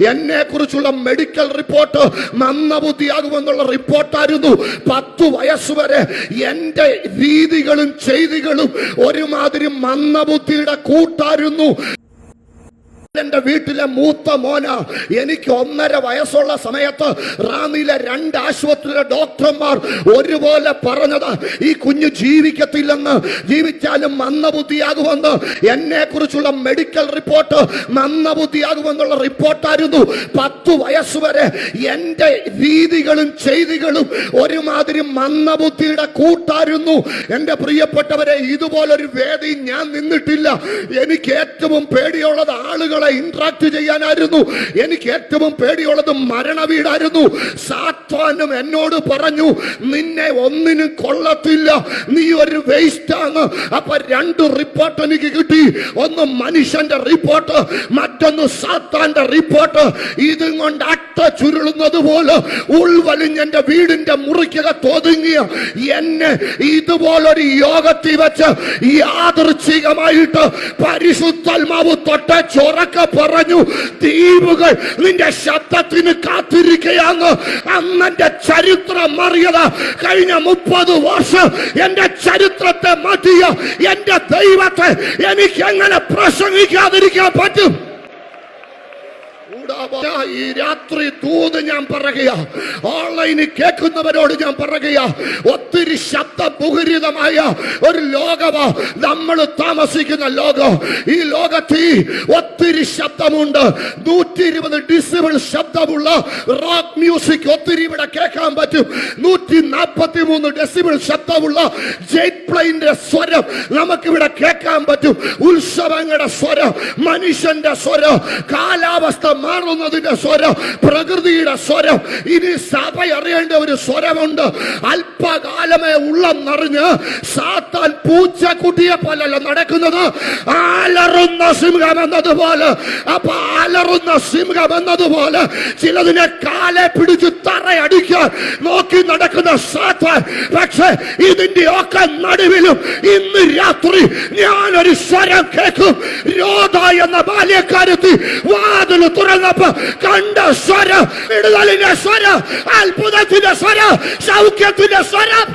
എന്നെ കുറിച്ചുള്ള medical report മന്ദബുദ്ധിയാകുമെന്നുള്ള റിപ്പോർട്ടായിരുന്നു പത്തു വയസ്സുവരെ എന്റെ രീതികളും ചെയ്തികളും ഒരുമാതിരി മന്ദബുദ്ധിയുടെ കൂട്ടായിരുന്നു. വീട്ടിലെ മൂത്ത മോന എനിക്ക് ഒന്നര വയസ്സുള്ള സമയത്ത് റാന്നിയിലെ രണ്ട് ആശുപത്രിയിലെ ഡോക്ടർമാർ ഒരുപോലെ പറഞ്ഞത് ഈ കുഞ്ഞ് ജീവിക്കത്തില്ലെന്ന്. ജീവിച്ചാലും മന്ദബുദ്ധിയാകുമെന്ന് എന്നെ കുറിച്ചുള്ള മെഡിക്കൽ റിപ്പോർട്ട് മന്ദബുദ്ധിയാകുമെന്നുള്ള റിപ്പോർട്ടായിരുന്നു. പത്ത് വയസ്സ് വരെ എന്റെ രീതികളും ചെയ്തികളും ഒരുമാതിരി മന്ദബുദ്ധിയുടെ കൂട്ടായിരുന്നു. എന്റെ പ്രിയപ്പെട്ടവരെ ഇതുപോലൊരു വേദി ഞാൻ നിന്നിട്ടില്ല. എനിക്ക് ഏറ്റവും പേടിയുള്ളത് ആളുകളെ ഇന്ററാക്ട് ചെയ്യാനായിരുന്നു. എനിക്ക് ഏറ്റവും പേടിയുള്ളത് മരണവീടായിരുന്നു. സാത്വാനും എന്നോട് പറഞ്ഞു നിന്നെ ഒന്നിനും കൊള്ളത്തില്ല. നീ ഒരു വേസ്റ്റ് ആണ് അപ്പൊ രണ്ട് റിപ്പോർട്ട് എനിക്ക് കിട്ടി. ഒന്ന് മനുഷ്യന്റെ റിപ്പോർട്ട് മറ്റൊന്ന് സാത്താന്റെ റിപ്പോർട്ട് ഇതും കൊണ്ട് അട്ട ചുരുളുന്നത് പോലെ ഉൾവലിഞ്ഞെന്റെ വീടിന്റെ മുറിക്കകത്ത് ഒതുങ്ങിയ എന്നെ ഇതുപോലൊരു യോഗത്തിൽ വെച്ച് യാദൃച്ഛികമായിട്ട് പരിശുദ്ധാത്മാവ് തൊട്ട ചൊറക്ക പറഞ്ഞു ദ്വീപുകൾ നിന്റെ ശബ്ദത്തിന് കാത്തിരിക്കുകയാണ് അന്നെന്റെ ചരിത്രം മാറിയത് കഴിഞ്ഞ മുപ്പത് വർഷം എന്റെ ചരിത്രത്തെ മാറ്റിയ എന്റെ ദൈവത്തെ എനിക്ക് എങ്ങനെ പ്രസംഗിക്കാതിരിക്കാൻ പറ്റും? ഈ രാത്രി തൂത് ഞാൻ പറയുക ഓൺലൈനിൽ കേൾക്കുന്നവരോട് ഞാൻ പറയുക ഒത്തിരി ശബ്ദമുഖരിതമായ ഒരു ലോകമാ നമ്മൾ താമസിക്കുന്ന ലോകം. ഈ ലോകത്തിൽ ഒത്തിരി ശബ്ദമുണ്ട്. നൂറ്റി ഇരുപത് ഡിസിബിൾ ശബ്ദമുള്ള റോക്ക് മ്യൂസിക് ഒത്തിരി ഇവിടെ കേൾക്കാൻ പറ്റും. നൂറ്റി നാൽപ്പത്തി മൂന്ന് ഡെസിബിൾ ശബ്ദമുള്ള ജെറ്റ് പ്ലെയിന്റെ സ്വരം നമുക്കിവിടെ കേൾക്കാൻ പറ്റും. ഉത്സവങ്ങളുടെ സ്വരം മനുഷ്യന്റെ സ്വരം കാലാവസ്ഥ മാറുന്നതിന്റെ സ്വരം പ്രകൃതിയുടെ സ്വരം. ഇനി സഭ അറിയേണ്ട ഒരു സ്വരമുണ്ട്. അല്പകാലമേ ഉള്ളം നിറഞ്ഞ് സാത്താൻ പൂച്ച പൂച്ചക്കുട്ടിയെ പോലല്ല നടക്കുന്നത്. ആലറുന്ന സിംഹം എന്നതുപോലെ അപ്പൊ അലറുന്ന സിംഹം എന്നതുപോലെ ചിലതിനെ കാലെ പിടിച്ച് തറയടിക്കാൻ നോക്കി നടക്കുന്ന സാത്താൻ പക്ഷെ ഇതിന്റെ ഒക്കെ നടുവിലും ഇന്ന് രാത്രി ഞാനൊരു സ്വരം കേൾക്കും. രോധ എന്ന ബാല്യക്കാരത്തി വാതിൽ തുറന്നപ്പോ കണ്ട സ്വരം വിടുതലിന്റെ സ്വരം അത്ഭുതത്തിന്റെ സ്വരം സൗഖ്യത്തിന്റെ സ്വരം.